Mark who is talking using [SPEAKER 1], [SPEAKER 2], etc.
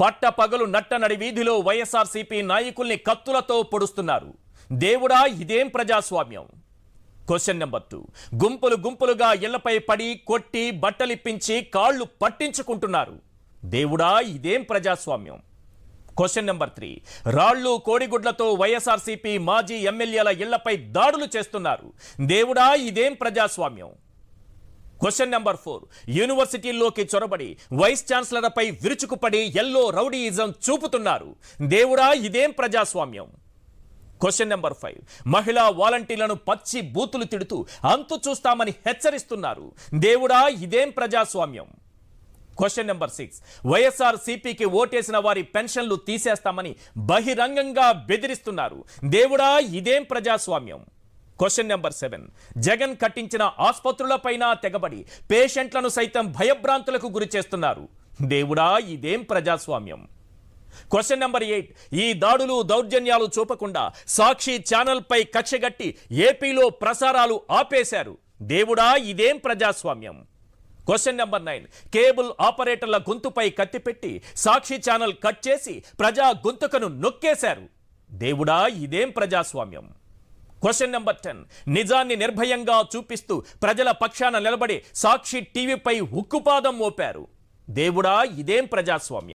[SPEAKER 1] పట్ట పగలు నట్టనడి వీధిలో వైఎస్ఆర్సీపీ నాయకుల్ని కత్తులతో పొడుస్తున్నారు. దేవుడా ఇదేం ప్రజాస్వామ్యం? క్వశ్చన్ నెంబర్ టూ గుంపులు గుంపులుగా ఇళ్ళపై పడి కొట్టి బట్టలిప్పించి కాళ్ళు పట్టించుకుంటున్నారు. దేవుడా ఇదేం ప్రజాస్వామ్యం? క్వశ్చన్ నెంబర్ త్రీ రాళ్ళు కోడిగుడ్లతో వైఎస్ఆర్సీపీ మాజీ ఎమ్మెల్యేల ఇళ్ళపై దాడులు చేస్తున్నారు. దేవుడా ఇదేం ప్రజాస్వామ్యం? క్వశ్చన్ నెంబర్ ఫోర్ యూనివర్సిటీల్లోకి చొరబడి వైస్ ఛాన్సలర్పై విరుచుకుపడి ఎల్లో రౌడీయిజం చూపుతున్నారు. దేవుడా ఇదేం ప్రజాస్వామ్యం? క్వశ్చన్ నెంబర్ ఫైవ్ మహిళా వాలంటీర్లను పచ్చి బూతులు తిడుతూ అంతు చూస్తామని హెచ్చరిస్తున్నారు. దేవుడా ఇదేం ప్రజాస్వామ్యం? క్వశ్చన్ నెంబర్ సిక్స్ వైఎస్ఆర్ సిపికి ఓటేసిన వారి పెన్షన్లు తీసేస్తామని బహిరంగంగా బెదిరిస్తున్నారు. దేవుడా ఇదేం ప్రజాస్వామ్యం? క్వశ్చన్ నెంబర్ సెవెన్ జగన్ కట్టించిన ఆసుపత్రులపైన తెగబడి పేషెంట్లను సైతం భయభ్రాంతులకు గురి చేస్తున్నారు. దేవుడా ఇదేం ప్రజాస్వామ్యం? క్వశ్చన్ నెంబర్ ఎయిట్ ఈ దాడులు దౌర్జన్యాలు చూపకుండా సాక్షి ఛానల్పై కక్షగట్టి ఏపీలో ప్రసారాలు ఆపేశారు. దేవుడా ఇదేం ప్రజాస్వామ్యం? క్వశ్చన్ నెంబర్ నైన్ కేబుల్ ఆపరేటర్ల గొంతుపై కత్తిపెట్టి సాక్షి ఛానల్ కట్ చేసి ప్రజా గొంతుకను నొక్కేశారు. దేవుడా ఇదేం ప్రజాస్వామ్యం? క్వశ్చన్ నెంబర్ టెన్ నిజాన్ని నిర్భయంగా చూపిస్తూ ప్రజల పక్షాన నిలబడి సాక్షి టీవీపై ఉక్కుపాదం మోపారు. దేవుడా ఇదేం ప్రజాస్వామ్యం?